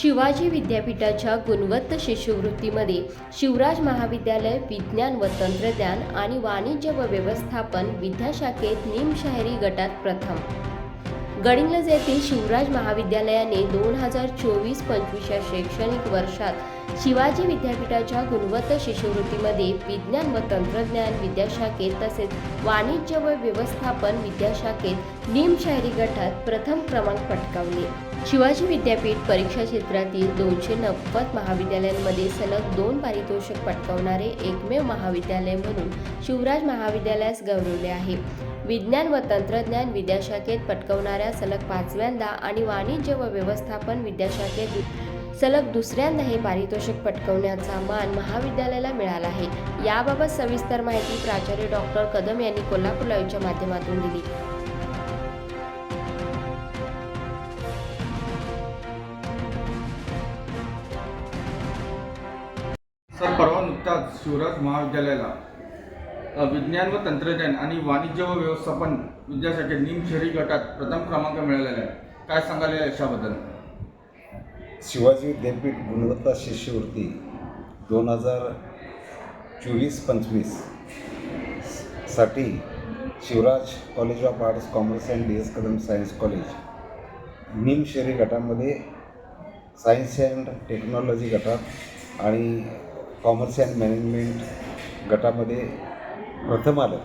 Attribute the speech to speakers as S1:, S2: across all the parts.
S1: शिवाजी विद्यापीठाच्या गुणवत्त शिष्यवृत्तीमध्ये शिवराज महाविद्यालय विज्ञान व तंत्रज्ञान आणि वाणिज्य व व्यवस्थापन विद्याशाखेत निमशहरी गटात प्रथम. गडिंग्लज येथील शिवराज महाविद्यालयाने दोन हजार चोवीस पंचवीस या शैक्षणिक वर्षात शिवाजी विद्यापीठाच्या गुणवत्त शिष्यवृत्तीमध्ये विज्ञान व तंत्रज्ञान विद्याशाखेत तसेच वाणिज्य व व्यवस्थापन विद्याशाखेत निमशहरी गटात प्रथम क्रमांक पटकावले. शिवाजी विद्यापीठ परीक्षा क्षेत्रातील दोनशे नव्वद महाविद्यालयांमध्ये सलग दोन पारितोषिक पटकावणारे एकमेव महाविद्यालय म्हणून शिवराज महाविद्यालयास गौरवले आहे. विज्ञान व तंत्रज्ञान विद्याशाखेत पटकवणाऱ्या सलग पाचव्यांदा आणि वाणिज्य व व्यवस्थापन विद्याशाखेत सलग दुसऱ्यांदा हे पारितोषिक पटकवण्याचा मान महाविद्यालयाला मिळाला आहे. याबाबत सविस्तर माहिती प्राचार्य डॉक्टर कदम यांनी कोल्हापूर लाईव्हच्या माध्यमातून दिली.
S2: सर परवा नुकताच शिवराज महाविद्यालयाला विज्ञान व तंत्रज्ञान आणि वाणिज्य व व्यवस्थापन विद्याशाखेत निमशहरी गटात प्रथम क्रमांक मिळालेला आहे. काय सांगाल या यशाबद्दल?
S3: शिवाजी विद्यापीठ गुणवत्ता शिष्यवृत्ती दोन हजार चोवीस पंचवीससाठी Shivraj college of arts commerce and D S Kadam science college निम शहरी गटामध्ये सायन्स अँड टेक्नॉलॉजी गटात आणि कॉमर्स अँड मॅनेजमेंट गटामध्ये प्रथम आलं.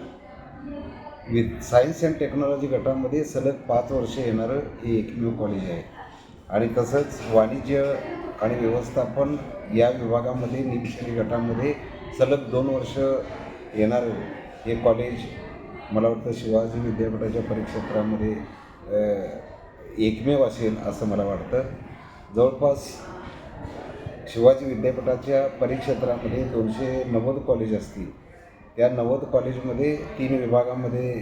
S3: विथ सायन्स अँड टेक्नॉलॉजी गटामध्ये सलग पाच वर्ष येणारं हे एकमेव कॉलेज आहे. आणि तसंच वाणिज्य आणि व्यवस्थापन या विभागामध्ये निमशेरी गटामध्ये सलग दोन वर्ष येणारं हे कॉलेज मला वाटतं शिवाजी विद्यापीठाच्या परिक्षेत्रामध्ये एकमेव असेल असं मला वाटतं. जवळपास शिवाजी विद्यापीठाच्या परिक्षेत्रामध्ये दोनशे नव्वद कॉलेज असतील. त्या नवद कॉलेजमध्ये तीन विभागामध्ये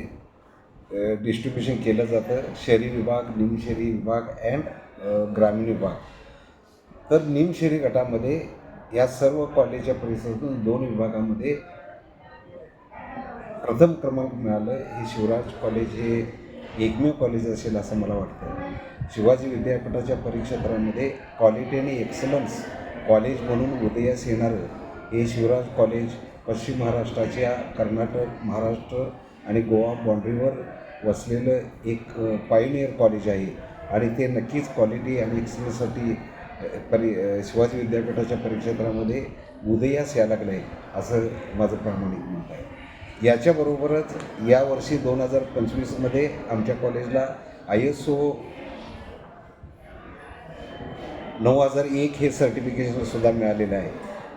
S3: डिस्ट्रीब्युशन केलं जातं. शहरी विभाग निमशहरी विभाग अँड ग्रामीण विभाग. तर निमशहरी गटामध्ये या सर्व कॉलेजच्या परिसरातून दोन विभागामध्ये प्रथम क्रमांक मिळालं. हे शिवराज कॉलेज हे एकमेव कॉलेज असेल असं मला वाटतं. शिवाजी विद्यापीठाच्या परीक्षेत्रामध्ये क्वालिटी आणि एक्सलन्स कॉलेज म्हणून उदयास येणारं हे शिवराज कॉलेज पश्चिम महाराष्ट्राच्या कर्नाटक महाराष्ट्र आणि गोवा बाँड्रीवर वसलेलं एक पायनियर कॉलेज आहे. आणि ते नक्कीच क्वालिटी आणि एक्सलन्ससाठी परि शिवाजी विद्यापीठाच्या परिक्षेत्रामध्ये उदयास यायला लागलं आहे असं माझं प्रामाणिक मत आहे. याच्याबरोबरच यावर्षी दोन हजार पंचवीसमध्ये आमच्या कॉलेजला आय एस ओ नऊ हजार एक हे सर्टिफिकेशनसुद्धा मिळालेलं आहे.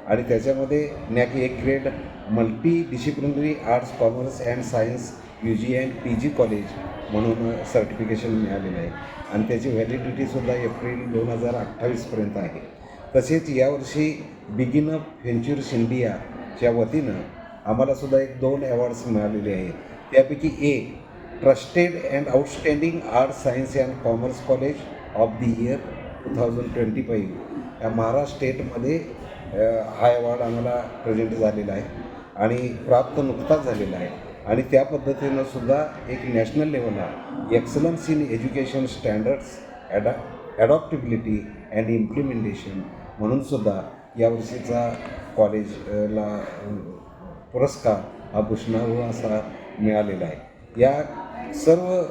S3: आणि त्याच्यामध्ये नॅक एक grade multi disciplinary arts commerce and science U G and P G college म्हणून सर्टिफिकेशन मिळालेलं आहे. आणि त्याची व्हॅलिडिटीसुद्धा एप्रिल दोन हजार अठ्ठावीसपर्यंत आहे. तसेच यावर्षी बिगिन अप व्हेंचर्स इंडियाच्या वतीनं आम्हालासुद्धा एक दोन अवॉर्ड्स मिळालेले आहेत. त्यापैकी एक trusted and outstanding arts science and commerce college of the year two thousand twenty five या महाराष्ट्र स्टेटमध्ये हा अवॉर्ड आम्हाला प्रेझेंट झालेला आहे आणि प्राप्त नुकताच झालेला आहे. आणि त्या पद्धतीनं सुद्धा एक नॅशनल लेवलला एक्सलन्स इन एज्युकेशन स्टँडर्ड्स ॲडा ॲडॉप्टिबिलिटी अँड इम्प्लिमेंटेशन म्हणून सुद्धा यावर्षीचा कॉलेजला पुरस्कार हा भूषणार्ह असा मिळालेला आहे. या सर्व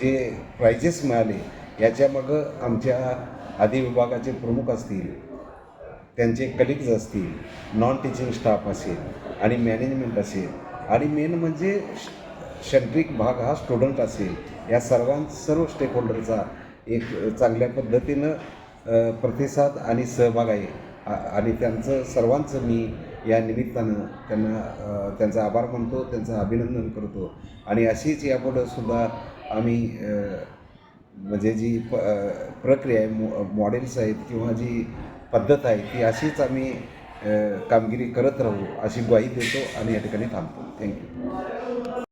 S3: जे प्राइजेस मिळाले याच्यामागं आमच्या आदी विभागाचे प्रमुख असतील त्यांचे कलिग्ज असतील नॉन टीचिंग स्टाफ असेल आणि मॅनेजमेंट असेल. आणि मेन म्हणजे शैक्षणिक भाग हा स्टुडंट असेल. या सर्वां सर्व स्टेक होल्डरचा एक चांगल्या पद्धतीनं प्रतिसाद आणि सहभाग आहे. आणि त्यांचं सर्वांचं मी या निमित्तानं त्यांना त्यांचा आभार मानतो त्यांचं अभिनंदन करतो. आणि अशीच यापुढं सुद्धा आम्ही म्हणजे जी प प्रक्रिया आहे मॉ मॉडेल्स आहेत किंवा जी पद्धत आहे ती अशीच आम्ही कामगिरी करत राहू अशी ग्वाही देतो आणि या ठिकाणी थांबतो. थँक्यू